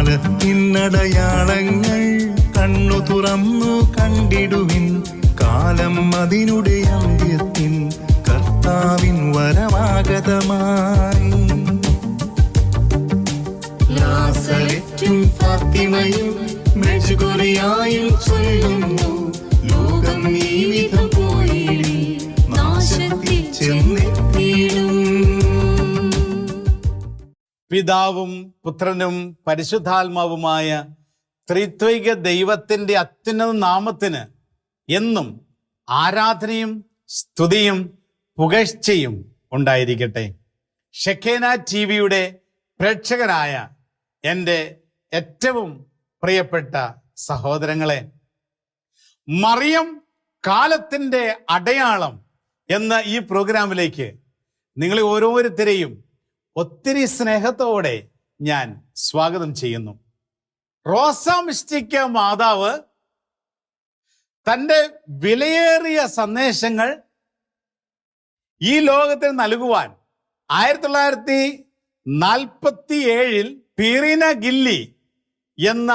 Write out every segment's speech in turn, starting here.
കാലത്തിനടയാളങ്ങൾ കണ്ണു തുറന്നു കണ്ടിടുവിൻ. കാലം അതിനുടെ അന്ത്യത്തിൻ കർത്താവിൻ വരമാഗതമായി ലാസരറ്റും ചൊല്ലുന്നു. ലോകം ഈ വിധം പിതാവും പുത്രനും പരിശുദ്ധാത്മാവുമായ ത്രിത്വിക ദൈവത്തിന്റെ അത്യുന്നത നാമത്തിന് എന്നും ആരാധനയും സ്തുതിയും പുകഴ്ചയും ഉണ്ടായിരിക്കട്ടെ. ഷെക്കേന ടി വിയുടെ പ്രേക്ഷകരായ എന്റെ ഏറ്റവും പ്രിയപ്പെട്ട സഹോദരങ്ങളെ മറിയം കാലത്തിന്റെ അടയാളം എന്ന ഈ പ്രോഗ്രാമിലേക്ക് നിങ്ങളെ ഓരോരുത്തരെയും ഒത്തിരി സ്നേഹത്തോടെ ഞാൻ സ്വാഗതം ചെയ്യുന്നു. റോസാ മിസ്റ്റിക്ക മാതാവ് തന്റെ വിലയേറിയ സന്ദേശങ്ങൾ ഈ ലോകത്തിന് നൽകുവാൻ ആയിരത്തി തൊള്ളായിരത്തി നാൽപ്പത്തി ഏഴിൽ പീറിന ഗില്ലി എന്ന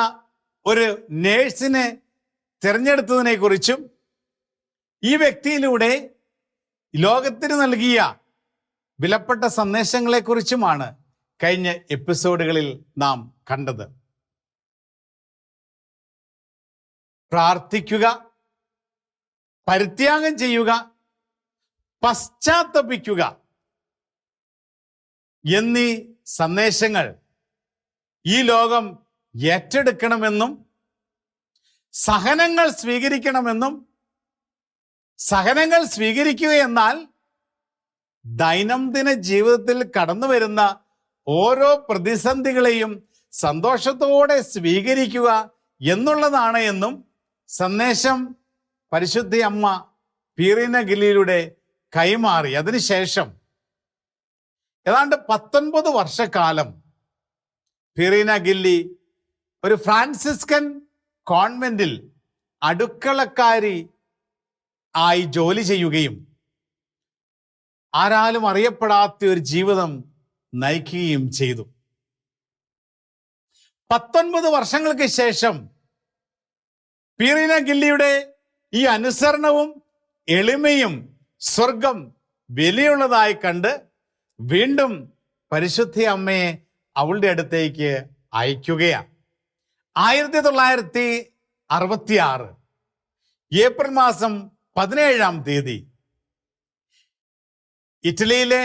ഒരു നേഴ്സിനെ തിരഞ്ഞെടുത്തതിനെ കുറിച്ചും ഈ വ്യക്തിയിലൂടെ ലോകത്തിന് നൽകിയ വിലപ്പെട്ട സന്ദേശങ്ങളെക്കുറിച്ചുമാണ് കഴിഞ്ഞ എപ്പിസോഡുകളിൽ നാം കണ്ടത്. പ്രാർത്ഥിക്കുക പരിത്യാഗം ചെയ്യുക പശ്ചാത്തപിക്കുക എന്നീ സന്ദേശങ്ങൾ ഈ ലോകം ഏറ്റെടുക്കണമെന്നും സഹനങ്ങൾ സ്വീകരിക്കണമെന്നും സഹനങ്ങൾ സ്വീകരിക്കുക എന്നാൽ ദൈനംദിന ജീവിതത്തിൽ കടന്നു വരുന്ന ഓരോ പ്രതിസന്ധികളെയും സന്തോഷത്തോടെ സ്വീകരിക്കുക എന്നുള്ളതാണ് എന്നും സന്ദേശം പരിശുദ്ധി അമ്മ പീറിന ഗില്ലിയിലൂടെ കൈമാറി. അതിനുശേഷം ഏതാണ്ട് പത്തൊൻപത് വർഷക്കാലം ഫിറീന ഗില്ലി ഒരു ഫ്രാൻസിസ്കൻ കോൺവെന്റിൽ അടുക്കളക്കാരി ആയി ജോലി ചെയ്യുകയും ആരാലും അറിയപ്പെടാത്ത ഒരു ജീവിതം നയിക്കുകയും ചെയ്തു. പത്തൊൻപത് വർഷങ്ങൾക്ക് ശേഷം പീറിന ഗില്ലിയുടെ ഈ അനുസരണവും എളിമയും സ്വർഗം വിലയുള്ളതായി കണ്ട് വീണ്ടും പരിശുദ്ധ അമ്മയെ അവളുടെ അടുത്തേക്ക് അയക്കുകയാണ്. ആയിരത്തി തൊള്ളായിരത്തി അറുപത്തി ആറ് ഏപ്രിൽ മാസം പതിനേഴാം തീയതി ഇറ്റലിയിലെ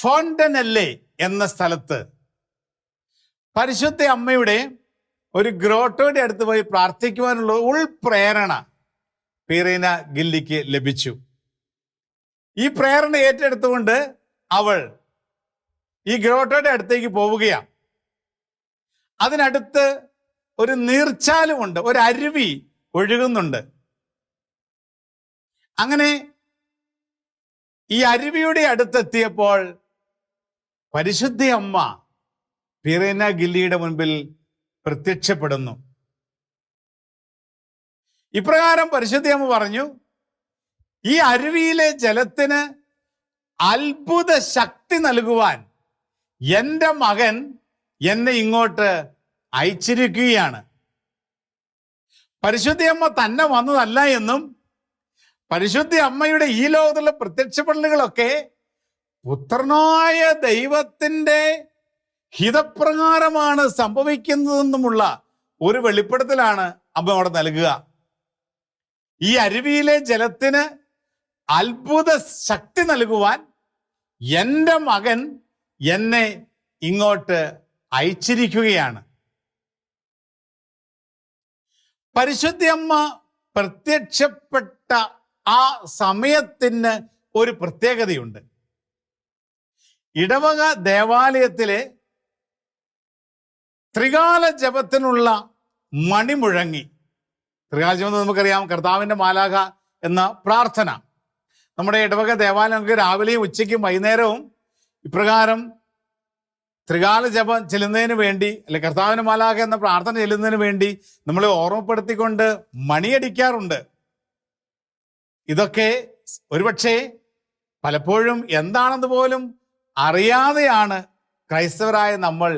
ഫോണ്ടനല്ലേ എന്ന സ്ഥലത്ത് പരിശുദ്ധ അമ്മയുടെ ഒരു ഗ്രോട്ടോയുടെ അടുത്ത് പോയി പ്രാർത്ഥിക്കുവാനുള്ള ഉൾപ്രേരണ പീറീന ഗില്ലിക്ക് ലഭിച്ചു. ഈ പ്രേരണ ഏറ്റെടുത്തുകൊണ്ട് അവൾ ഈ ഗ്രോട്ടോയുടെ അടുത്തേക്ക് പോവുകയാണ്. അതിനടുത്ത് ഒരു നീർച്ചാലുമുണ്ട് ഒരു അരുവി ഒഴുകുന്നുണ്ട്. അങ്ങനെ ഈ അരുവിയുടെ അടുത്തെത്തിയപ്പോൾ പരിശുദ്ധി അമ്മ പിറേന ഗില്ലിയുടെ മുൻപിൽ പ്രത്യക്ഷപ്പെടുന്നു. ഇപ്രകാരം പരിശുദ്ധി അമ്മ പറഞ്ഞു ഈ അരുവിയിലെ ജലത്തിന് അത്ഭുത ശക്തി നൽകുവാൻ എന്റെ മകൻ എന്നെ ഇങ്ങോട്ട് അയച്ചിരിക്കുകയാണ്. പരിശുദ്ധി അമ്മ തന്നെ വന്നതല്ല എന്നും പരിശുദ്ധ അമ്മയുടെ ഈ ലോകത്തുള്ള പ്രത്യക്ഷപ്പെടലുകളൊക്കെ പുത്രനായ ദൈവത്തിന്റെ ഹിതപ്രകാരമാണ് സംഭവിക്കുന്നതെന്നുമുള്ള ഒരു വെളിപ്പെടുത്തലാണ് അമ്മ അവിടെ നൽകുക. ഈ അരുവിയിലെ ജലത്തിന് അത്ഭുത ശക്തി നൽകുവാൻ എന്റെ മകൻ എന്നെ ഇങ്ങോട്ട് അയച്ചിരിക്കുകയാണ്. പരിശുദ്ധമ്മ പ്രത്യക്ഷപ്പെട്ട ആ സമയത്തിന് ഒരു പ്രത്യേകതയുണ്ട്. ഇടവക ദേവാലയത്തിലെ ത്രികാല ജപത്തിനുള്ള മണി മുഴങ്ങി. ത്രികാല ജപം എന്ന് നമുക്കറിയാം കർത്താവിന്റെ മാലാഖ എന്ന പ്രാർത്ഥന. നമ്മുടെ ഇടവക ദേവാലയങ്ങൾക്ക് രാവിലെയും ഉച്ചയ്ക്കും വൈകുന്നേരവും ഇപ്രകാരം ത്രികാല ജപം ചെല്ലുന്നതിന് വേണ്ടി അല്ലെ കർത്താവിന്റെ മാലാഖ എന്ന പ്രാർത്ഥന ചെല്ലുന്നതിന് വേണ്ടി നമ്മളെ ഓർമ്മപ്പെടുത്തിക്കൊണ്ട് മണിയടിക്കാറുണ്ട്. ഇതൊക്കെ ഒരുപക്ഷെ പലപ്പോഴും എന്താണെന്ന് പോലും അറിയാതെയാണ് ക്രൈസ്തവരായ നമ്മൾ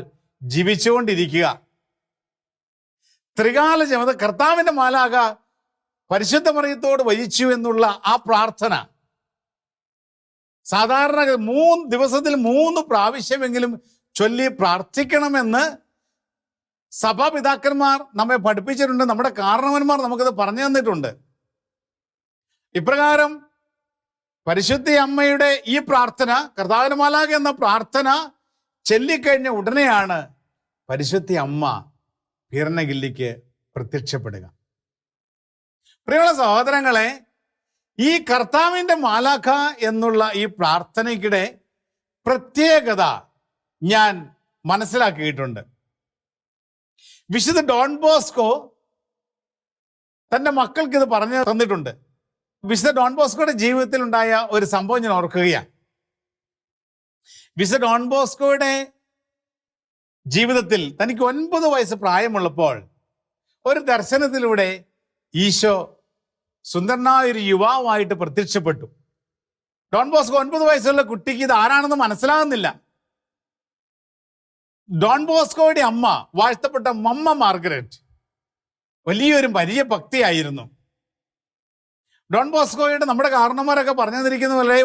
ജീവിച്ചുകൊണ്ടിരിക്കുക. ത്രികാല ജമത കർത്താവിന്റെ മാലാക പരിശുദ്ധ മറിയത്തോട് വഹിച്ചു എന്നുള്ള ആ പ്രാർത്ഥന. സാധാരണ മൂന്ന് ദിവസത്തിൽ മൂന്ന് പ്രാവശ്യമെങ്കിലും ചൊല്ലി പ്രാർത്ഥിക്കണമെന്ന് സഭാപിതാക്കന്മാർ നമ്മെ പഠിപ്പിച്ചിട്ടുണ്ട്. നമ്മുടെ കാരണവന്മാർ നമുക്കത് പറഞ്ഞു തന്നിട്ടുണ്ട്. ഇപ്രകാരം പരിശുദ്ധി അമ്മയുടെ ഈ പ്രാർത്ഥന കർത്താവിനുമാലാക എന്ന പ്രാർത്ഥന ചെല്ലിക്കഴിഞ്ഞ ഉടനെയാണ് പരിശുദ്ധി അമ്മ പീർണഗില്ലിക്ക് പ്രത്യക്ഷപ്പെടുക. പ്രിയമുള്ള സഹോദരങ്ങളെ ഈ കർത്താവിന്റെ മാലാഖ എന്നുള്ള ഈ പ്രാർത്ഥനയ്ക്കിടെ പ്രത്യേകത ഞാൻ മനസ്സിലാക്കിയിട്ടുണ്ട്. വിശുദ്ധ ഡോൺ ബോസ്കോ തന്റെ മക്കൾക്ക് ഇത് പറഞ്ഞു തന്നിട്ടുണ്ട്. വിശുദ്ധ ഡോൺ ബോസ്കോയുടെ ജീവിതത്തിൽ ഉണ്ടായ ഒരു സംഭവം ഞാൻ ഓർക്കുകയാണ്. വിശുദ്ധ ഡോൺ ബോസ്കോയുടെ ജീവിതത്തിൽ തനിക്ക് ഒൻപത് വയസ്സ് പ്രായമുള്ളപ്പോൾ ഒരു ദർശനത്തിലൂടെ ഈശോ സുന്ദരനായ ഒരു യുവാവായിട്ട് പ്രത്യക്ഷപ്പെട്ടു. ഡോൺ ബോസ്കോ ഒൻപത് വയസ്സുള്ള കുട്ടിക്ക് ഇത് ആരാണെന്ന് മനസ്സിലാകുന്നില്ല. ഡോൺ ബോസ്കോയുടെ അമ്മ വാഴ്ത്തപ്പെട്ട മമ്മ മാർഗരറ്റ് വലിയൊരു വലിയ ഭക്തിയായിരുന്നു. ഡോൺ ബോസ്കോയുടെ നമ്മുടെ കാരണന്മാരൊക്കെ പറഞ്ഞു തന്നിരിക്കുന്ന പോലെ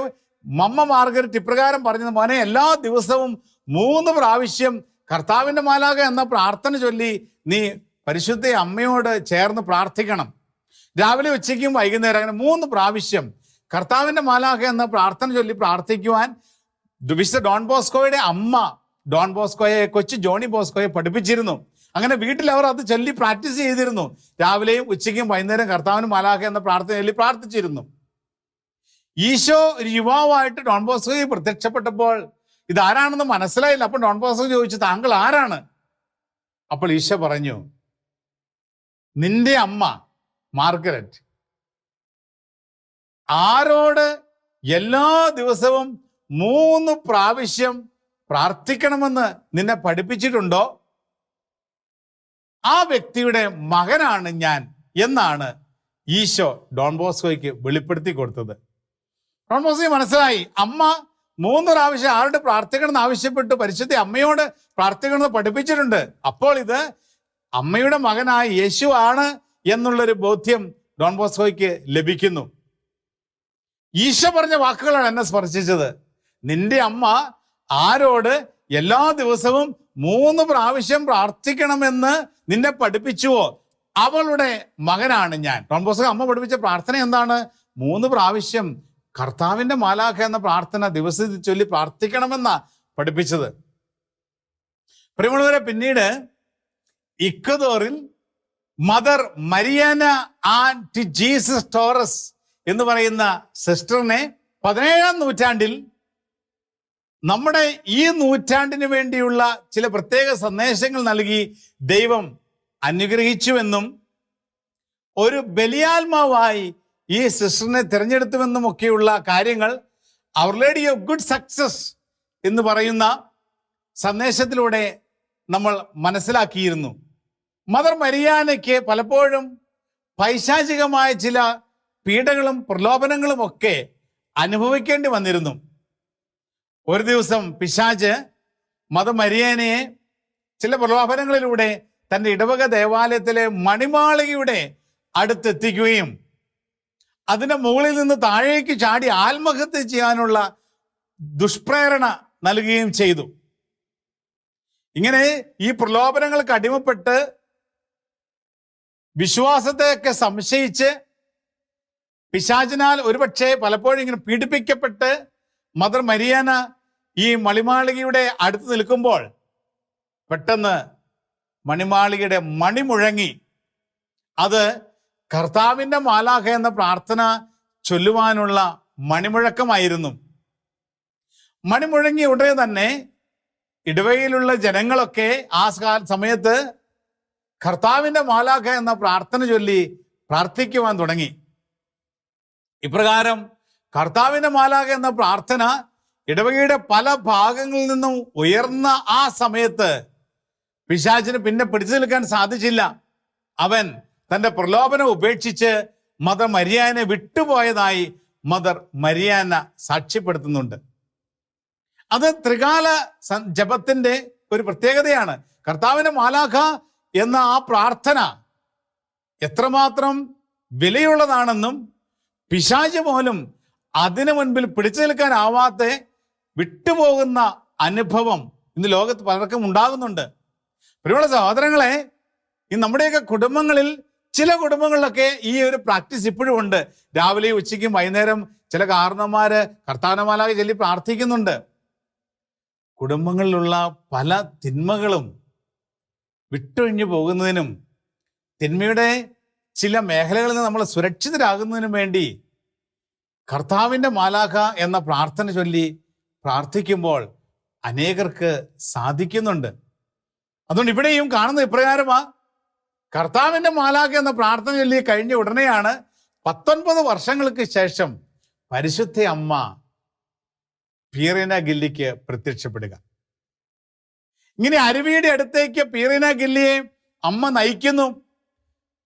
മമ്മ മാർഗരറ്റ് ഇപ്രകാരം പറഞ്ഞത് മോനെ എല്ലാ ദിവസവും മൂന്ന് പ്രാവശ്യം കർത്താവിന്റെ മാലാക എന്ന പ്രാർത്ഥന ചൊല്ലി നീ പരിശുദ്ധ അമ്മയോട് ചേർന്ന് പ്രാർത്ഥിക്കണം. രാവിലെ ഉച്ചയ്ക്കും വൈകുന്നേരം അങ്ങനെ മൂന്ന് പ്രാവശ്യം കർത്താവിന്റെ മാലാക എന്ന പ്രാർത്ഥന ചൊല്ലി പ്രാർത്ഥിക്കുവാൻ വിശുദ്ധ ഡോൺ ബോസ്കോയുടെ അമ്മ ഡോൺ ബോസ്കോയെ കൊച്ചു ജോണി ബോസ്കോയെ പഠിപ്പിച്ചിരുന്നു. അങ്ങനെ വീട്ടിൽ അവർ അത് ചൊല്ലി പ്രാക്ടീസ് ചെയ്തിരുന്നു. രാവിലെയും ഉച്ചയ്ക്കും വൈകുന്നേരം കർത്താവിനും മാലാഹ എന്ന പ്രാർത്ഥന ചൊല്ലി പ്രാർത്ഥിച്ചിരുന്നു. ഈശോ ഒരു യുവാവായിട്ട് ഡോൺ ബോസ്കോയെ പ്രത്യക്ഷപ്പെട്ടപ്പോൾ ഇതാരാണെന്ന് മനസ്സിലായില്ല. അപ്പോൾ ഡോൺ ബോസ്കോ ചോദിച്ചു താങ്കൾ ആരാണ്? അപ്പോൾ ഈശോ പറഞ്ഞു നിന്റെ അമ്മ മാർഗരറ്റ്. ആരോട് എല്ലാ ദിവസവും മൂന്ന് പ്രാവശ്യം പ്രാർത്ഥിക്കണമെന്ന് നിന്നെ പഠിപ്പിച്ചിട്ടുണ്ടോ? ആ വ്യക്തിയുടെ മകനാണ് ഞാൻ എന്നാണ് ഈശോ ഡോൺ ബോസ്കോയ്ക്ക് വെളിപ്പെടുത്തി കൊടുത്തത്. ഡോൺ ബോസ്കോ മനസ്സിലായി അമ്മ മൂന്ന് പ്രാവശ്യം ആരോട് പ്രാർത്ഥിക്കണമെന്ന് ആവശ്യപ്പെട്ട് പരിശുദ്ധ അമ്മയോട് പ്രാർത്ഥിക്കണമെന്ന് പഠിപ്പിച്ചിട്ടുണ്ട്. അപ്പോൾ ഇത് അമ്മയുടെ മകനായ യേശു ആണ് എന്നുള്ളൊരു ബോധ്യം ഡോൺ ബോസ്കോയ്ക്ക് ലഭിക്കുന്നു. ഈശോ പറഞ്ഞ വാക്കുകളാണ് എന്നെ സ്പർശിച്ചത്. നിന്റെ അമ്മ ആരോട് എല്ലാ ദിവസവും മൂന്ന് പ്രാവശ്യം പ്രാർത്ഥിക്കണമെന്ന് നിന്നെ പഠിപ്പിച്ചുവോ? അവളുടെ മകനാണ് ഞാൻ. ടോൺബോസ് അമ്മ പഠിപ്പിച്ച പ്രാർത്ഥന എന്താണ്? മൂന്ന് പ്രാവശ്യം കർത്താവിന്റെ മാലാഖ എന്ന പ്രാർത്ഥന ദിവസത്തിൽ ചൊല്ലി പ്രാർത്ഥിക്കണമെന്ന പഠിപ്പിച്ചത്. പ്രിയമുള്ളവരെ പിന്നീട് ഇക്കതോറിൽ mother Mariana and Jesus Torres എന്ന് പറയുന്ന സിസ്റ്ററിനെ പതിനേഴാം നൂറ്റാണ്ടിൽ നമ്മുടെ ഈ നൂറ്റാണ്ടിന് വേണ്ടിയുള്ള ചില പ്രത്യേക സന്ദേശങ്ങൾ നൽകി ദൈവം അനുഗ്രഹിച്ചുവെന്നും ഒരു ബലിയാത്മാവായി ഈ സിസ്റ്ററിനെ തിരഞ്ഞെടുത്തുവെന്നും ഒക്കെയുള്ള കാര്യങ്ങൾ അവർ ലേഡി ഓഫ് ഗുഡ് സക്സസ് എന്ന് പറയുന്ന സന്ദേശത്തിലൂടെ നമ്മൾ മനസ്സിലാക്കിയിരുന്നു. മദർ മരിയാനയ്ക്ക് പലപ്പോഴും പൈശാചികമായ ചില പീഡകളും പ്രലോഭനങ്ങളും ഒക്കെ അനുഭവിക്കേണ്ടി വന്നിരുന്നു. ഒരു ദിവസം പിശാച് മദർ മരിയാനയെ ചില പ്രലോഭനങ്ങളിലൂടെ തന്റെ ഇടവക ദേവാലയത്തിലെ മണിമാളികയുടെ അടുത്തെത്തിക്കുകയും അതിന്റെ മുകളിൽ നിന്ന് താഴേക്ക് ചാടി ആത്മഹത്യ ചെയ്യാനുള്ള ദുഷ്പ്രേരണ നൽകുകയും ചെയ്തു. ഇങ്ങനെ ഈ പ്രലോഭനങ്ങൾക്ക് അടിമപ്പെട്ട് വിശ്വാസത്തെയൊക്കെ സംശയിച്ച് പിശാചിനാൽ ഒരുപക്ഷെ പലപ്പോഴും ഇങ്ങനെ പീഡിപ്പിക്കപ്പെട്ട് മദർ മരിയാന ഈ മണിമാളികയുടെ അടുത്ത് നിൽക്കുമ്പോൾ പെട്ടെന്ന് മണിമാളികയുടെ മണി മുഴങ്ങി. അത് കർത്താവിന്റെ മാലാഖ എന്ന പ്രാർത്ഥന ചൊല്ലുവാനുള്ള മണിമുഴക്കമായിരുന്നു. മണിമുഴങ്ങിയ ഉടനെ തന്നെ ഇടവയിലുള്ള ജനങ്ങളൊക്കെ ആ സമയത്ത് കർത്താവിന്റെ മാലാഖ എന്ന പ്രാർത്ഥന ചൊല്ലി പ്രാർത്ഥിക്കുവാൻ തുടങ്ങി. ഇപ്രകാരം കർത്താവിന്റെ മാലാഖ എന്ന പ്രാർത്ഥന ഇടവകയുടെ പല ഭാഗങ്ങളിൽ നിന്നും ഉയർന്ന ആ സമയത്ത് പിശാചിന് പിന്നെ പിടിച്ചു നിൽക്കാൻ സാധിച്ചില്ല. അവൻ തന്റെ പ്രലോഭനം ഉപേക്ഷിച്ച് മദർ മരിയാനെ വിട്ടുപോയതായി മദർ മരിയാന സാക്ഷ്യപ്പെടുത്തുന്നുണ്ട്. അത് ത്രികാല ജപത്തിന്റെ ഒരു പ്രത്യേകതയാണ്. കർത്താവിന്റെ മാലാഖ എന്ന ആ പ്രാർത്ഥന എത്രമാത്രം വിലയുള്ളതാണെന്നും പിശാജ് പോലും അതിനു മുൻപിൽ പിടിച്ചു നിൽക്കാനാവാത്ത വിട്ടുപോകുന്ന അനുഭവം ഇന്ന് ലോകത്ത് പലർക്കും ഉണ്ടാകുന്നുണ്ട്. പ്രിയമുള്ള സഹോദരങ്ങളെ ഈ നമ്മുടെയൊക്കെ കുടുംബങ്ങളിൽ ചില കുടുംബങ്ങളിലൊക്കെ ഈ ഒരു പ്രാക്ടീസ് ഇപ്പോഴും ഉണ്ട്. രാവിലെ ഉച്ചയ്ക്കും വൈകുന്നേരം ചില കാരണന്മാര് കർത്താനമാലാകെ ചൊല്ലി പ്രാർത്ഥിക്കുന്നുണ്ട്. കുടുംബങ്ങളിലുള്ള പല തിന്മകളും വിട്ടൊഴിഞ്ഞു പോകുന്നതിനും തിന്മയുടെ ചില മേഖലകളിൽ നിന്ന് നമ്മൾ സുരക്ഷിതരാകുന്നതിനും വേണ്ടി കർത്താവിന്റെ മാലാഖ എന്ന പ്രാർത്ഥന ചൊല്ലി പ്രാർത്ഥിക്കുമ്പോൾ അനേകർക്ക് സാധിക്കുന്നുണ്ട്. അതുകൊണ്ട് ഇവിടെയും കാണുന്ന ഇപ്രകാരമാ കർത്താവിന്റെ മാലാഖ എന്ന പ്രാർത്ഥന ചൊല്ലി കഴിഞ്ഞ ഉടനെയാണ് പത്തൊൻപത് വർഷങ്ങൾക്ക് ശേഷം പരിശുദ്ധ അമ്മ പീറിന ഗില്ലിക്ക് പ്രത്യക്ഷപ്പെടുക. ഇങ്ങനെ അരുവിയുടെ അടുത്തേക്ക് പീറിന ഗില്ലിയെ അമ്മ നയിക്കുന്നു.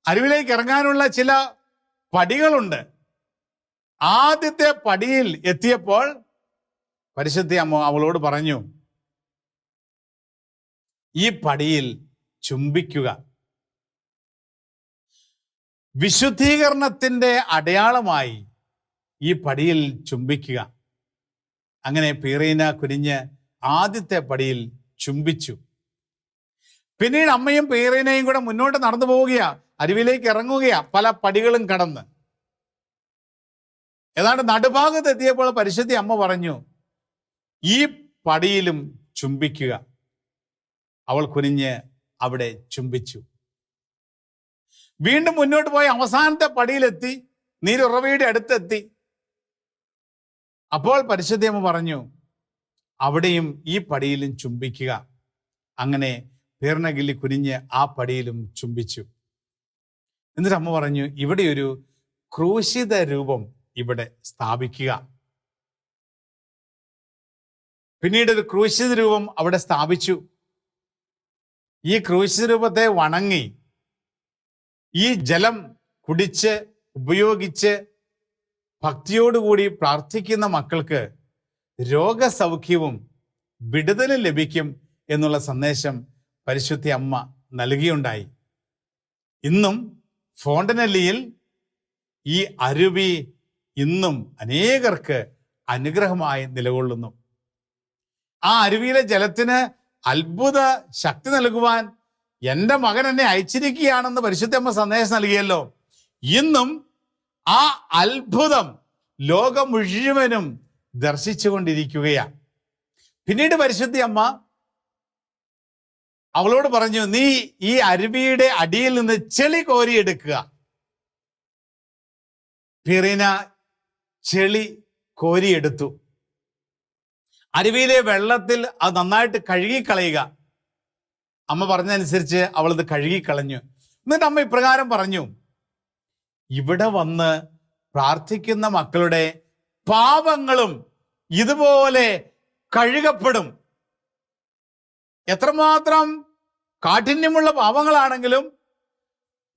അരുവിലേക്ക് ഇറങ്ങാനുള്ള ചില പടികളുണ്ട്. ആദ്യത്തെ പടിയിൽ എത്തിയപ്പോൾ പരിശുദ്ധ അമ്മ അവളോട് പറഞ്ഞു ഈ പടിയിൽ ചുംബിക്കുക. വിശുദ്ധീകരണത്തിന്റെ അടയാളമായി ഈ പടിയിൽ ചുംബിക്കുക. അങ്ങനെ പീറീന കുനിഞ്ഞ് ആദ്യത്തെ പടിയിൽ ചുംബിച്ചു. പിന്നീട് അമ്മയും പീറീനയും കൂടെ മുന്നോട്ട് നടന്നു പോവുകയാ അരുവിലേക്ക് ഇറങ്ങുകയാ പല പടികളും കടന്ന്. ഏതാണ്ട് നടുഭാഗത്ത് എത്തിയപ്പോൾ പരിശുദ്ധി അമ്മ പറഞ്ഞു ഈ പടിയിലും ചുംബിക്കുക. അവൾ കുനിഞ്ഞ് അവിടെ ചുംബിച്ചു. വീണ്ടും മുന്നോട്ട് പോയി അവസാനത്തെ പടിയിലെത്തി. നീരുറവയുടെ അടുത്തെത്തി. അപ്പോൾ പരിശുദ്ധേമ പറഞ്ഞു അവിടെയും ഈ പടിയിലും ചുംബിക്കുക. അങ്ങനെ പീർണഗില്ലി കുനിഞ്ഞ് ആ പടിയിലും ചുംബിച്ചു. എന്നിട്ട് അമ്മ പറഞ്ഞു ഇവിടെ ഒരു ക്രൂശിത രൂപം ഇവിടെ സ്ഥാപിക്കുക. പിന്നീട് ഒരു ക്രൂശിത രൂപം അവിടെ സ്ഥാപിച്ചു. ഈ ക്രൂശിത രൂപത്തെ വണങ്ങി. ഈ ജലം കുടിച്ച് ഉപയോഗിച്ച് ഭക്തിയോടുകൂടി പ്രാർത്ഥിക്കുന്ന മക്കൾക്ക് രോഗസൗഖ്യവും വിടുതലും ലഭിക്കും എന്നുള്ള സന്ദേശം പരിശുദ്ധി അമ്മ നൽകിയുണ്ടായി. ഇന്നും ഫോണ്ടനല്ലിയിൽ ഈ അരുവി ഇന്നും അനേകർക്ക് അനുഗ്രഹമായി നിലകൊള്ളുന്നു. ആ അരുവിയിലെ ജലത്തിന് അത്ഭുത ശക്തി നൽകുവാൻ എന്റെ മകൻ എന്നെ അയച്ചിരിക്കുകയാണെന്ന് പരിശുദ്ധമ്മ സന്ദേശം നൽകിയല്ലോ. ഇന്നും ആ അത്ഭുതം ലോകം മുഴുവനും ദർശിച്ചുകൊണ്ടിരിക്കുകയാണ്. പിന്നീട് പരിശുദ്ധി അമ്മ അവളോട് പറഞ്ഞു നീ ഈ അരുവിയുടെ അടിയിൽ നിന്ന് ചെളി കോരിയെടുക്കുക. പിറിന ചെളി കോരിയെടുത്തു. അരുവിയിലെ വെള്ളത്തിൽ അത് നന്നായിട്ട് കഴുകിക്കളയുക. അമ്മ പറഞ്ഞതനുസരിച്ച് അവളത് കഴുകിക്കളഞ്ഞു. എന്നിട്ട് അമ്മ ഇപ്രകാരം പറഞ്ഞു ഇവിടെ വന്ന് പ്രാർത്ഥിക്കുന്ന മക്കളുടെ പാപങ്ങളും ഇതുപോലെ കഴുകപ്പെടും. എത്രമാത്രം കാഠിന്യമുള്ള പാപങ്ങളാണെങ്കിലും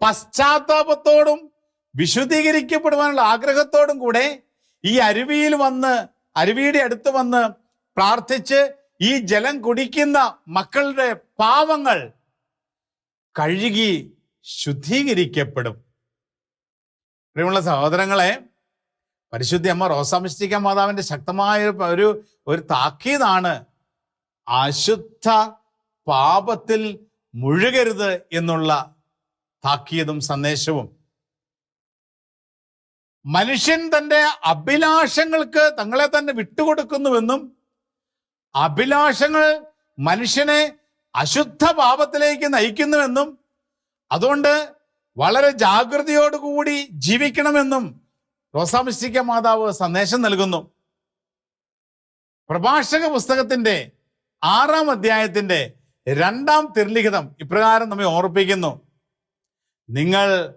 പശ്ചാത്താപത്തോടും വിശുദ്ധീകരിക്കപ്പെടുവാനുള്ള ആഗ്രഹത്തോടും കൂടെ ഈ അരുവിയിൽ വന്ന് അരുവിയുടെ അടുത്ത് വന്ന് പ്രാർത്ഥിച്ച് ഈ ജലം കുടിക്കുന്ന മക്കളുടെ പാവങ്ങൾ കഴുകി ശുദ്ധീകരിക്കപ്പെടും. പ്രിയമുള്ള സഹോദരങ്ങളെ പരിശുദ്ധി അമ്മ റോസാമിസ്റ്റിക്ക മാതാവിന്റെ ശക്തമായ ഒരു- ഒരു താക്കീതാണ് അശുദ്ധ പാപത്തിൽ മുഴുകരുത് എന്നുള്ള താക്കീതും സന്ദേശവും. മനുഷ്യൻ തന്റെ അഭിലാഷങ്ങൾക്ക് തങ്ങളെ തന്നെ വിട്ടുകൊടുക്കുന്നുവെന്നും അഭിലാഷങ്ങൾ മനുഷ്യനെ അശുദ്ധ പാപത്തിലേക്ക് നയിക്കുന്നുവെന്നും അതുകൊണ്ട് വളരെ ജാഗ്രതയോടുകൂടി ജീവിക്കണമെന്നും റോസാമിസ്റ്റിക്ക മാതാവ് സന്ദേശം നൽകുന്നു. പ്രഭാഷക പുസ്തകത്തിന്റെ ആറാം അധ്യായത്തിന്റെ രണ്ടാം തിരുലിഖിതം ഇപ്രകാരം നമ്മെ ഓർപ്പിക്കുന്നു. നിങ്ങൾ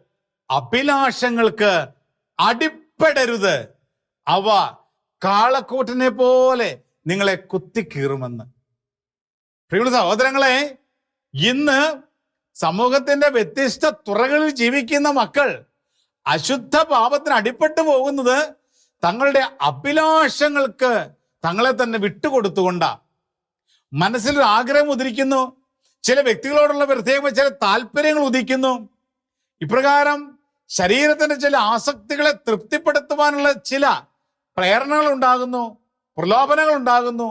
അഭിലാഷങ്ങൾക്ക് അടിപ്പെടരുത്. അവ കാളക്കൂട്ടിനെ പോലെ നിങ്ങളെ കുത്തിക്കീറുമെന്ന്. പ്രിയമുള്ള സഹോദരങ്ങളെ ഇന്ന് സമൂഹത്തിന്റെ വ്യത്യസ്ത തുറകളിൽ ജീവിക്കുന്ന മക്കൾ അശുദ്ധ പാപത്തിന് അടിപ്പെട്ടു പോകുന്നത് തങ്ങളുടെ അഭിലാഷങ്ങൾക്ക് തങ്ങളെ തന്നെ വിട്ടുകൊടുത്തുകൊണ്ടാ. മനസ്സിലൊരു ആഗ്രഹം ഉദിരിക്കുന്നു ചില വ്യക്തികളോടുള്ള പ്രത്യേക ചില താല്പര്യങ്ങൾ ഉദിക്കുന്നു. ഇപ്രകാരം ശരീരത്തിന്റെ ചില ആസക്തികളെ തൃപ്തിപ്പെടുത്തുവാനുള്ള ചില പ്രേരണകൾ ഉണ്ടാകുന്നു പ്രലോഭനങ്ങൾ ഉണ്ടാകുന്നു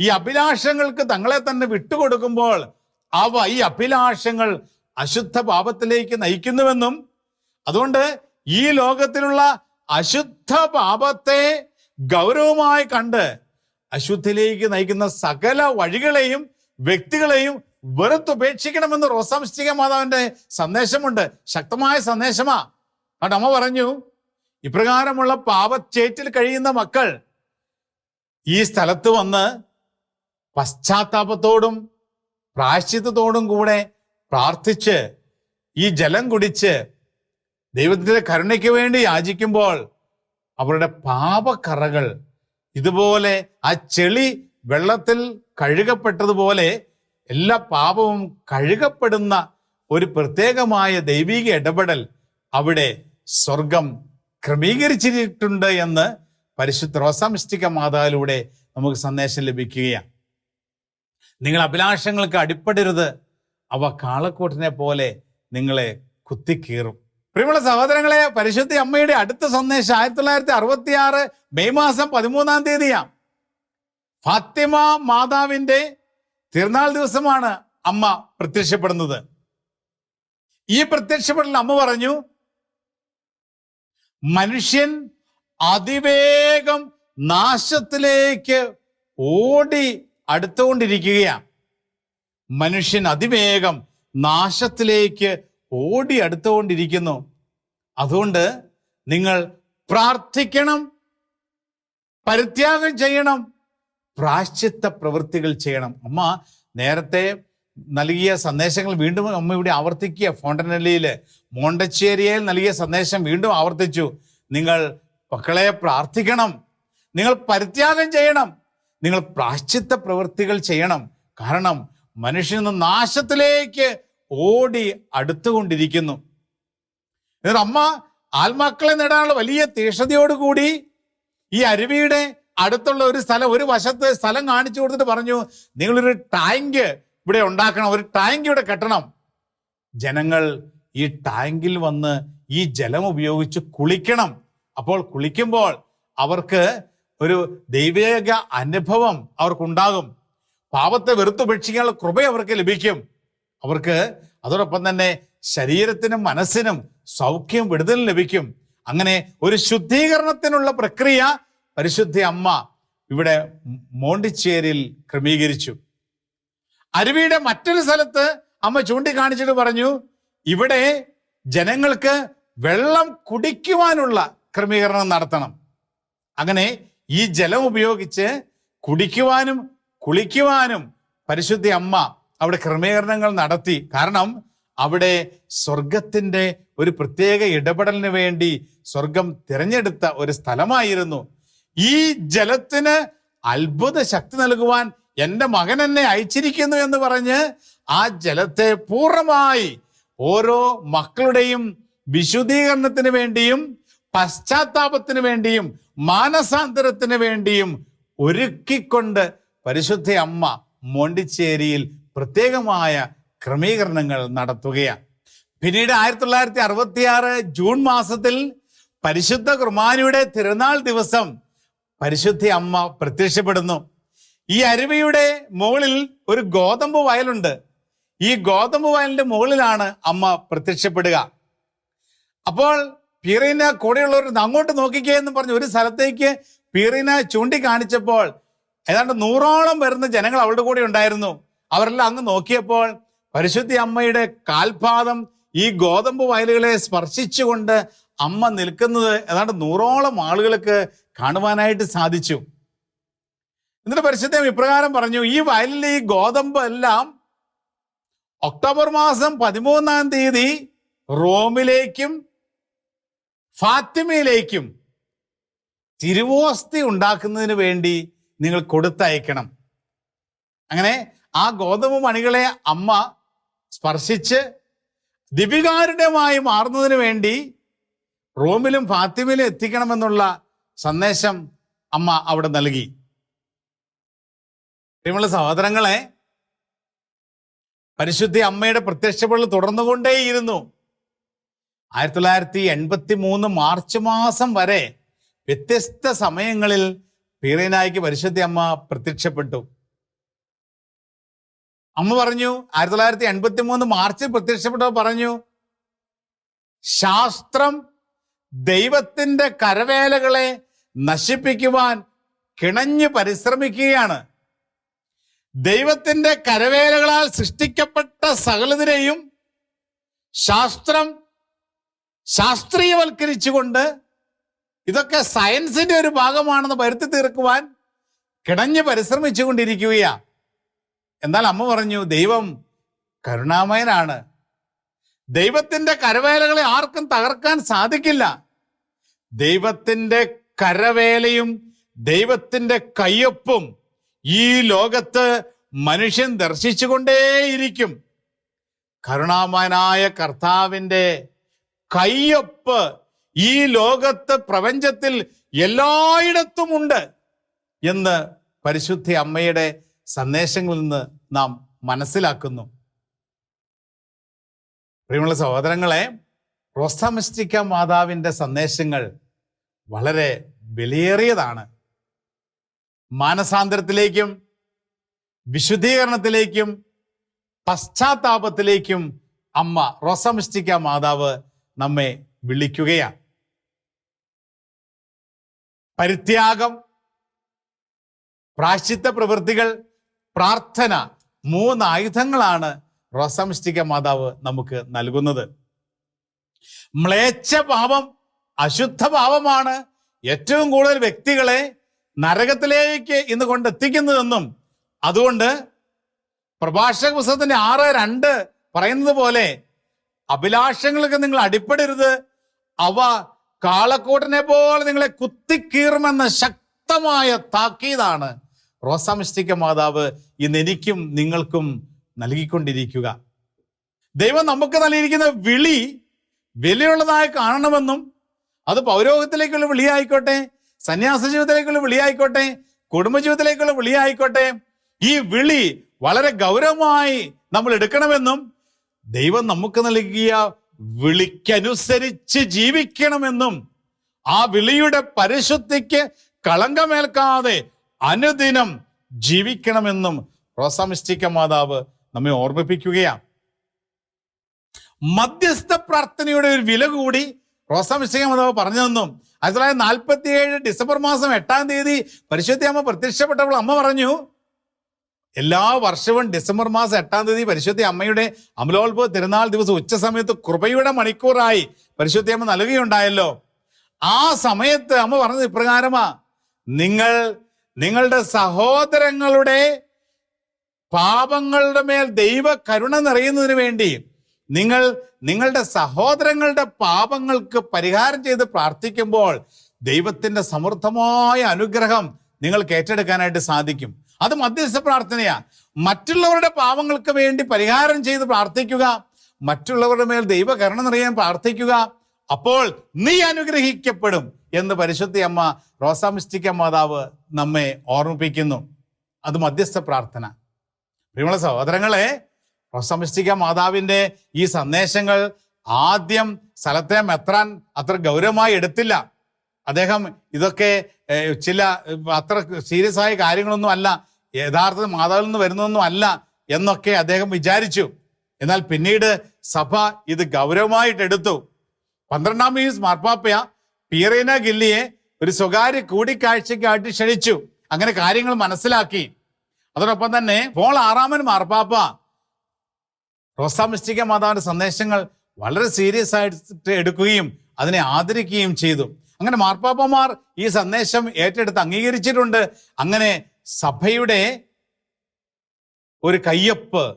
ഈ അഭിലാഷങ്ങൾക്ക് തങ്ങളെ തന്നെ വിട്ടുകൊടുക്കുമ്പോൾ അവ ഈ അഭിലാഷങ്ങൾ അശുദ്ധ പാപത്തിലേക്ക് നയിക്കുന്നുവെന്നും അതുകൊണ്ട് ഈ ലോകത്തിലുള്ള അശുദ്ധ പാപത്തെ ഗൗരവമായി കണ്ട് അശുദ്ധിയിലേക്ക് നയിക്കുന്ന സകല വഴികളെയും വ്യക്തികളെയും വെറുത്തുപേക്ഷിക്കണമെന്ന് റോസാംസ്റ്റിക മാതാവിന്റെ സന്ദേശമുണ്ട്. ശക്തമായ സന്ദേശമാ. അതുകൊണ്ട് അമ്മ പറഞ്ഞു ഇപ്രകാരമുള്ള പാപച്ചേറ്റിൽ കഴിയുന്ന മക്കൾ ഈ സ്ഥലത്ത് വന്ന് പശ്ചാത്താപത്തോടും പ്രായശ്ചിത്തത്തോടും കൂടെ പ്രാർത്ഥിച്ച് ഈ ജലം കുടിച്ച് ദൈവത്തിന്റെ കരുണയ്ക്ക് വേണ്ടി യാചിക്കുമ്പോൾ അവരുടെ പാപക്കറകൾ ഇതുപോലെ ആ ചെളി വെള്ളത്തിൽ കഴുകപ്പെട്ടതുപോലെ എല്ലാ പാപവും കഴുകപ്പെടുന്ന ഒരു പ്രത്യേകമായ ദൈവിക ഇടപെടൽ അവിടെ സ്വർഗം ക്രമീകരിച്ചിട്ടുണ്ട് എന്ന് പരിശുദ്ധ റോസാമിസ്റ്റിക മാതാവിലൂടെ നമുക്ക് സന്ദേശം ലഭിക്കുകയാണ്. നിങ്ങൾ അഭിലാഷങ്ങൾക്ക് അടിപ്പെടരുത്. അവ കാളക്കൂട്ടിനെ പോലെ നിങ്ങളെ കുത്തിക്കീറും. പ്രിയമുള്ള സഹോദരങ്ങളെ പരിശുദ്ധ അമ്മയുടെ അടുത്ത സന്ദേശം ആയിരത്തി തൊള്ളായിരത്തി അറുപത്തി ആറ് മെയ് മാസം പതിമൂന്നാം തീയതിയാണ്. ഫാത്തിമ മാതാവിന്റെ തിരുനാൾ ദിവസമാണ് അമ്മ പ്രത്യക്ഷപ്പെടുന്നത്. ഈ പ്രത്യക്ഷപ്പെടൽ അമ്മ പറഞ്ഞു മനുഷ്യൻ അതിവേഗം നാശത്തിലേക്ക് ഓടി അടുത്തുകൊണ്ടിരിക്കുകയാണ്. മനുഷ്യൻ അതിവേഗം നാശത്തിലേക്ക് ഓടി അടുത്തുകൊണ്ടിരിക്കുന്നു. അതുകൊണ്ട് നിങ്ങൾ പ്രാർത്ഥിക്കണം പരിത്യാഗം ചെയ്യണം പ്രാശ്ചിത്ത പ്രവൃത്തികൾ ചെയ്യണം. അമ്മ നേരത്തെ നൽകിയ സന്ദേശങ്ങൾ വീണ്ടും അമ്മ ഇവിടെ ആവർത്തിക്കുക. ഫോണ്ടനല്ലിയിൽ മോണ്ടച്ചേരിയയിൽ നൽകിയ സന്ദേശം വീണ്ടും ആവർത്തിച്ചു. നിങ്ങൾ മക്കളെ പ്രാർത്ഥിക്കണം. നിങ്ങൾ പരിത്യാഗം ചെയ്യണം. നിങ്ങൾ പ്രാശ്ചിത്ത പ്രവൃത്തികൾ ചെയ്യണം. കാരണം മനുഷ്യൻ നാശത്തിലേക്ക് ഓടി അടുത്തുകൊണ്ടിരിക്കുന്നു. എന്നിട്ട് അമ്മ ആത്മാക്കളെ നേടാനുള്ള വലിയ തീക്ഷതയോടുകൂടി ഈ അരുവിയുടെ അടുത്തുള്ള ഒരു സ്ഥലം ഒരു വശത്ത് സ്ഥലം കാണിച്ചു കൊടുത്തിട്ട് പറഞ്ഞു നിങ്ങളൊരു ടാങ്ക് ഇവിടെ ഉണ്ടാക്കണം. ഒരു ടാങ്ക് ഇവിടെ കെട്ടണം. ജനങ്ങൾ ഈ ടാങ്കിൽ വന്ന് ഈ ജലം ഉപയോഗിച്ച് കുളിക്കണം. അപ്പോൾ കുളിക്കുമ്പോൾ അവർക്ക് ഒരു ദൈവിക അനുഭവം അവർക്കുണ്ടാകും. പാപത്തെ വെറുത്തുപേക്ഷിക്കാനുള്ള കൃപ അവർക്ക് ലഭിക്കും. അവർക്ക് അതോടൊപ്പം തന്നെ ശരീരത്തിനും മനസ്സിനും സൗഖ്യം വിടുതൽ ലഭിക്കും. അങ്ങനെ ഒരു ശുദ്ധീകരണത്തിനുള്ള പ്രക്രിയ പരിശുദ്ധി അമ്മ ഇവിടെ മോണ്ടിച്ചേരിൽ ക്രമീകരിച്ചു. അരുവിയുടെ മറ്റൊരു സ്ഥലത്ത് അമ്മ ചൂണ്ടിക്കാണിച്ചിട്ട് പറഞ്ഞു ഇവിടെ ജനങ്ങൾക്ക് വെള്ളം കുടിക്കുവാനുള്ള ക്രമീകരണം നടത്തണം. അങ്ങനെ ഈ ജലം ഉപയോഗിച്ച് കുടിക്കുവാനും കുളിക്കുവാനും പരിശുദ്ധി അമ്മ അവിടെ ക്രമീകരണങ്ങൾ നടത്തി. കാരണം അവിടെ സ്വർഗത്തിന്റെ ഒരു പ്രത്യേക ഇടപെടലിന് വേണ്ടി സ്വർഗം തിരഞ്ഞെടുത്ത ഒരു സ്ഥലമായിരുന്നു. ഈ ജലത്തിന് അത്ഭുത ശക്തി നൽകുവാൻ എന്റെ മകൻ എന്നെ അയച്ചിരിക്കുന്നു എന്ന് പറഞ്ഞ് ആ ജലത്തെ പൂർണമായി ഓരോ മക്കളുടെയും വിശുദ്ധീകരണത്തിന് വേണ്ടിയും പശ്ചാത്താപത്തിന് വേണ്ടിയും മാനസാന്തരത്തിന് വേണ്ടിയും ഒരുക്കിക്കൊണ്ട് പരിശുദ്ധ അമ്മ മോണ്ടിച്ചേരിയിൽ പ്രത്യേകമായ ക്രമീകരണങ്ങൾ നടത്തുകയാണ്. പിന്നീട് ആയിരത്തി തൊള്ളായിരത്തി അറുപത്തിയാറ് ജൂൺ മാസത്തിൽ പരിശുദ്ധ കുർബാനയുടെ തിരുനാൾ ദിവസം പരിശുദ്ധ അമ്മ പ്രത്യക്ഷപ്പെടുന്നു. ഈ അരുവിയുടെ മുകളിൽ ഒരു ഗോതമ്പ് വയലുണ്ട്. ഈ ഗോതമ്പ് വയലിന്റെ മുകളിലാണ് അമ്മ പ്രത്യക്ഷപ്പെടുക. അപ്പോൾ പീറീന കൂടെയുള്ളവർ അങ്ങോട്ട് നോക്കിക്കേ എന്ന് പറഞ്ഞ് ഒരു സ്ഥലത്തേക്ക് പീറീന ചൂണ്ടിക്കാണിച്ചപ്പോൾ ഏതാണ്ട് നൂറോളം വരുന്ന ജനങ്ങൾ അവളുടെ കൂടെ ഉണ്ടായിരുന്നു. അവരെല്ലാം അങ്ങ് നോക്കിയപ്പോൾ പരിശുദ്ധി അമ്മയുടെ കാൽപാദം ഈ ഗോതമ്പ് വയലുകളെ സ്പർശിച്ചുകൊണ്ട് അമ്മ നിൽക്കുന്നത് ഏതാണ്ട് നൂറോളം ആളുകൾക്ക് കാണുവാനായിട്ട് സാധിച്ചു. എന്നിട്ട് പരിശുദ്ധം ഇപ്രകാരം പറഞ്ഞു ഈ വയലിലെ ഈ ഗോതമ്പ് എല്ലാം ഒക്ടോബർ മാസം പതിമൂന്നാം തീയതി റോമിലേക്കും ഫാത്തിമയിലേക്കും തിരുവോസ്തി ഉണ്ടാക്കുന്നതിന് വേണ്ടി നിങ്ങൾ കൊടുത്തയക്കണം. അങ്ങനെ ആ ഗോതമ്പ് മണികളെ അമ്മ സ്പർശിച്ച് ദിവികാരുണ്യമായി മാറുന്നതിന് വേണ്ടി റോമിലും ഫാത്തിമയിലും എത്തിക്കണമെന്നുള്ള സന്ദേശം അമ്മ അവിടെ നൽകി. പ്രിയമുള്ള സഹോദരങ്ങളെ പരിശുദ്ധി അമ്മയുടെ പ്രത്യക്ഷപ്പെടൽ തുടർന്നുകൊണ്ടേയിരുന്നു. ആയിരത്തി തൊള്ളായിരത്തി എൺപത്തി മൂന്ന് മാർച്ച് മാസം വരെ വ്യത്യസ്ത സമയങ്ങളിൽ പീറേനായിക്ക് പരിശുദ്ധി അമ്മ പ്രത്യക്ഷപ്പെട്ടു. അമ്മ പറഞ്ഞു ആയിരത്തി തൊള്ളായിരത്തി എൺപത്തി മൂന്ന് മാർച്ചിൽ പ്രത്യക്ഷപ്പെട്ടപ്പോൾ പറഞ്ഞു ശാസ്ത്രം ദൈവത്തിന്റെ കരവേലകളെ നശിപ്പിക്കുവാൻ കിണഞ്ഞു പരിശ്രമിക്കുകയാണ്. ദൈവത്തിന്റെ കരവേലകളാൽ സൃഷ്ടിക്കപ്പെട്ട സകലതിനെയും ശാസ്ത്രം ശാസ്ത്രീയവൽക്കരിച്ചുകൊണ്ട് ഇതൊക്കെ സയൻസിന്റെ ഒരു ഭാഗമാണെന്ന് വരുത്തി തീർക്കുവാൻ കിടഞ്ഞ് പരിശ്രമിച്ചുകൊണ്ടിരിക്കുകയാ. എന്നാൽ അമ്മ പറഞ്ഞു ദൈവം കരുണാമയനാണ്. ദൈവത്തിന്റെ കരവേലകളെ ആർക്കും തകർക്കാൻ സാധിക്കില്ല. ദൈവത്തിന്റെ കരവേലയും ദൈവത്തിന്റെ കയ്യൊപ്പും ഈ ലോകത്ത് മനുഷ്യൻ ദർശിച്ചുകൊണ്ടേയിരിക്കും. കരുണാമയനായ കർത്താവിന്റെ കയ്യൊപ്പ് ഈ ലോകത്ത് പ്രപഞ്ചത്തിൽ എല്ലായിടത്തുമുണ്ട് എന്ന് പരിശുദ്ധി അമ്മയുടെ സന്ദേശങ്ങളിൽ നിന്ന് നാം മനസ്സിലാക്കുന്നു. പ്രിയമുള്ള സഹോദരങ്ങളെ റോസ്തമിസ്റ്റിക്ക മാതാവിന്റെ സന്ദേശങ്ങൾ വളരെ വിലയേറിയതാണ്. മാനസാന്തരത്തിലേക്കും വിശുദ്ധീകരണത്തിലേക്കും പശ്ചാത്താപത്തിലേക്കും അമ്മ റോസമിസ്റ്റിക്ക മാതാവ് നമ്മെ വിളിക്കുകയാണ്. പരിത്യാഗം പ്രാശ്ചിത്ത പ്രവൃത്തികൾ പ്രാർത്ഥന മൂന്ന് ആയുധങ്ങളാണ് റോസമിസ്റ്റിക്ക മാതാവ് നമുക്ക് നൽകുന്നത്. മ്ലേച്ഛ പാപം അശുദ്ധ പാപമാണ് ഏറ്റവും കൂടുതൽ വ്യക്തികളെ നരകത്തിലേക്ക് ഇന്ന് കൊണ്ടെത്തിക്കുന്നതെന്നും അതുകൊണ്ട് പ്രഭാഷക പുസ്തകത്തിന്റെ ആറ് രണ്ട് പറയുന്നത് പോലെ അഭിലാഷങ്ങൾക്ക് നിങ്ങൾ അടിപ്പെടരുത് അവ കാളക്കൂട്ടനെ പോലെ നിങ്ങളെ കുത്തിക്കീറുമെന്ന ശക്തമായ താക്കീതാണ് റോസാമിസ്റ്റിക്ക മാതാവ് ഇന്ന് എനിക്കും നിങ്ങൾക്കും നൽകിക്കൊണ്ടിരിക്കുക. ദൈവം നമുക്ക് നൽകിയിരിക്കുന്ന വിളി വിലയുള്ളതായി കാണണമെന്നും അത് പൗരോഹിത്യത്തിലേക്കുള്ള വിളിയായിക്കോട്ടെ സന്യാസ ജീവിതത്തിലേക്കുള്ള വിളിയായിക്കോട്ടെ കുടുംബജീവിതത്തിലേക്കുള്ള വിളിയായിക്കോട്ടെ ഈ വിളി വളരെ ഗൗരവമായി നമ്മൾ എടുക്കണമെന്നും ദൈവം നമുക്ക് നൽകിയ വിളിക്കനുസരിച്ച് ജീവിക്കണമെന്നും ആ വിളിയുടെ പരിശുദ്ധിക്ക് കളങ്കമേൽക്കാതെ അനുദിനം ജീവിക്കണമെന്നും റോസാമിസ്റ്റിക്ക മാതാവ് നമ്മെ ഓർമ്മിപ്പിക്കുകയാണ്. മധ്യസ്ഥ പ്രാർത്ഥനയുടെ ഒരു വില കൂടി റോസാമിസ്റ്റിക്ക മാതാവ് പറഞ്ഞു ആയിരത്തി തൊള്ളായിരത്തി നാൽപ്പത്തി ഏഴ് ഡിസംബർ മാസം എട്ടാം തീയതി പരിശുദ്ധി അമ്മ പ്രത്യക്ഷപ്പെട്ടപ്പോൾ അമ്മ പറഞ്ഞു എല്ലാ വർഷവും ഡിസംബർ മാസം എട്ടാം തീയതി പരിശുദ്ധ അമ്മയുടെ അമലോത്ഭവ തിരുനാൾ ദിവസം ഉച്ച സമയത്ത് കൃപയുടെ മണിക്കൂറായി പരിശുദ്ധ അമ്മ നൽകുകയുണ്ടായല്ലോ. ആ സമയത്ത് അമ്മ പറഞ്ഞത് ഇപ്രകാരമാ നിങ്ങൾ നിങ്ങളുടെ സഹോദരങ്ങളുടെ പാപങ്ങളുടെ മേൽ ദൈവ കരുണ നിറയുന്നതിന് വേണ്ടി നിങ്ങൾ നിങ്ങളുടെ സഹോദരങ്ങളുടെ പാപങ്ങൾക്ക് പരിഹാരം ചെയ്ത് പ്രാർത്ഥിക്കുമ്പോൾ ദൈവത്തിന്റെ സമൃദ്ധമായ അനുഗ്രഹം നിങ്ങൾക്ക് ഏറ്റെടുക്കാനായിട്ട് സാധിക്കും. അത് മധ്യസ്ഥ പ്രാർത്ഥനയാ. മറ്റുള്ളവരുടെ പാവങ്ങൾക്ക് വേണ്ടി പരിഹാരം ചെയ്ത് പ്രാർത്ഥിക്കുക. മറ്റുള്ളവരുടെ മേൽ ദൈവകരുണ നിറയാൻ പ്രാർത്ഥിക്കുക. അപ്പോൾ നീ അനുഗ്രഹിക്കപ്പെടും എന്ന് പരിശുദ്ധി അമ്മ റോസാമിസ്റ്റിക്ക മാതാവ് നമ്മെ ഓർമ്മിപ്പിക്കുന്നു. അത് മധ്യസ്ഥ പ്രാർത്ഥന. പ്രിയമുള്ള സഹോദരങ്ങളെ റോസാമിസ്റ്റിക്ക മാതാവിന്റെ ഈ സന്ദേശങ്ങൾ ആദ്യം സ്ഥലത്തെ മെത്രാൻ അത്ര ഗൗരവമായി എടുത്തില്ല. അദ്ദേഹം ഇതൊക്കെ ചില അത്ര സീരിയസ് ആയ കാര്യങ്ങളൊന്നും അല്ല യഥാർത്ഥ മാതാവിൽ നിന്ന് വരുന്നതൊന്നും അല്ല എന്നൊക്കെ അദ്ദേഹം വിചാരിച്ചു. എന്നാൽ പിന്നീട് സഭ ഇത് ഗൗരവമായിട്ട് എടുത്തു. പന്ത്രണ്ടാം മീൻസ് മാർപ്പാപ്പയ പീറേന ഗില്ലിയെ ഒരു സ്വകാര്യ കൂടിക്കാഴ്ചയ്ക്കായിട്ട് ക്ഷണിച്ചു. അങ്ങനെ കാര്യങ്ങൾ മനസ്സിലാക്കി. അതോടൊപ്പം തന്നെ പോൾ ആറാമൻ മാർപ്പാപ്പ റോസാമിസ്റ്റിക്ക മാതാവിന്റെ സന്ദേശങ്ങൾ വളരെ സീരിയസ് ആയിട്ട് എടുക്കുകയും അതിനെ ആദരിക്കുകയും ചെയ്തു. അങ്ങനെ മാർപ്പാപ്പമാർ ഈ സന്ദേശം ഏറ്റെടുത്ത് അംഗീകരിച്ചിട്ടുണ്ട്. അങ്ങനെ സഭയുടെ ഒരു കയ്യൊപ്പ്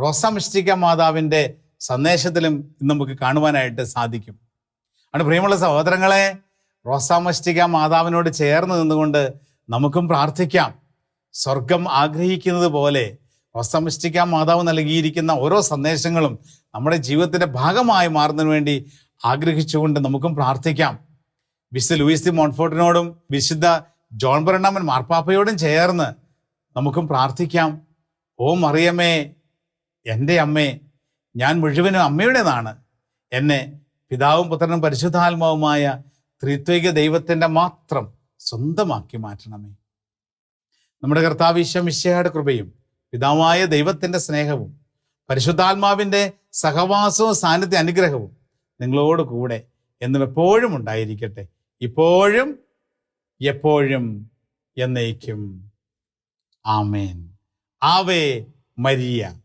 റോസമിഷ്ടിക മാതാവിന്റെ സന്ദേശത്തിലും ഇന്ന് നമുക്ക് കാണുവാനായിട്ട് സാധിക്കും. ആണ് പ്രിയമുള്ള സഹോദരങ്ങളെ റോസാമഷ്ടിക മാതാവിനോട് ചേർന്ന് നിന്നുകൊണ്ട് നമുക്കും പ്രാർത്ഥിക്കാം. സ്വർഗം ആഗ്രഹിക്കുന്നത് പോലെ റോസാമിഷ്ടിക മാതാവ് നൽകിയിരിക്കുന്ന ഓരോ സന്ദേശങ്ങളും നമ്മുടെ ജീവിതത്തിന്റെ ഭാഗമായി മാറുന്നതിന് വേണ്ടി ആഗ്രഹിച്ചുകൊണ്ട് നമുക്കും പ്രാർത്ഥിക്കാം. വിശുദ്ധ ലൂയിസ് ദി മോൺഫോർട്ടിനോടും വിശുദ്ധ ജോൺ ബ്രണ്ണാമൻ മാർപ്പാപ്പയോടും ചേർന്ന് നമുക്കും പ്രാർത്ഥിക്കാം. ഓ മറിയമ്മേ എന്റെ അമ്മേ ഞാൻ മുഴുവനും അമ്മയുടേതാണ്. എന്നെ പിതാവും പുത്രനും പരിശുദ്ധാത്മാവുമായ ത്രിത്വിക ദൈവത്തിന്റെ മാത്രം സ്വന്തമാക്കി മാറ്റണമേ. നമ്മുടെ കർത്താവ് ഈശ്വമിശയുടെ കൃപയും പിതാവായ ദൈവത്തിന്റെ സ്നേഹവും പരിശുദ്ധാത്മാവിന്റെ സഹവാസവും സാന്നിധ്യ അനുഗ്രഹവും നിങ്ങളോട് കൂടെ എന്നും എപ്പോഴും ഉണ്ടായിരിക്കട്ടെ. ഇപ്പോഴും എപ്പോഴും എന്നേക്കും. ആമേൻ. ആവേ മരിയ.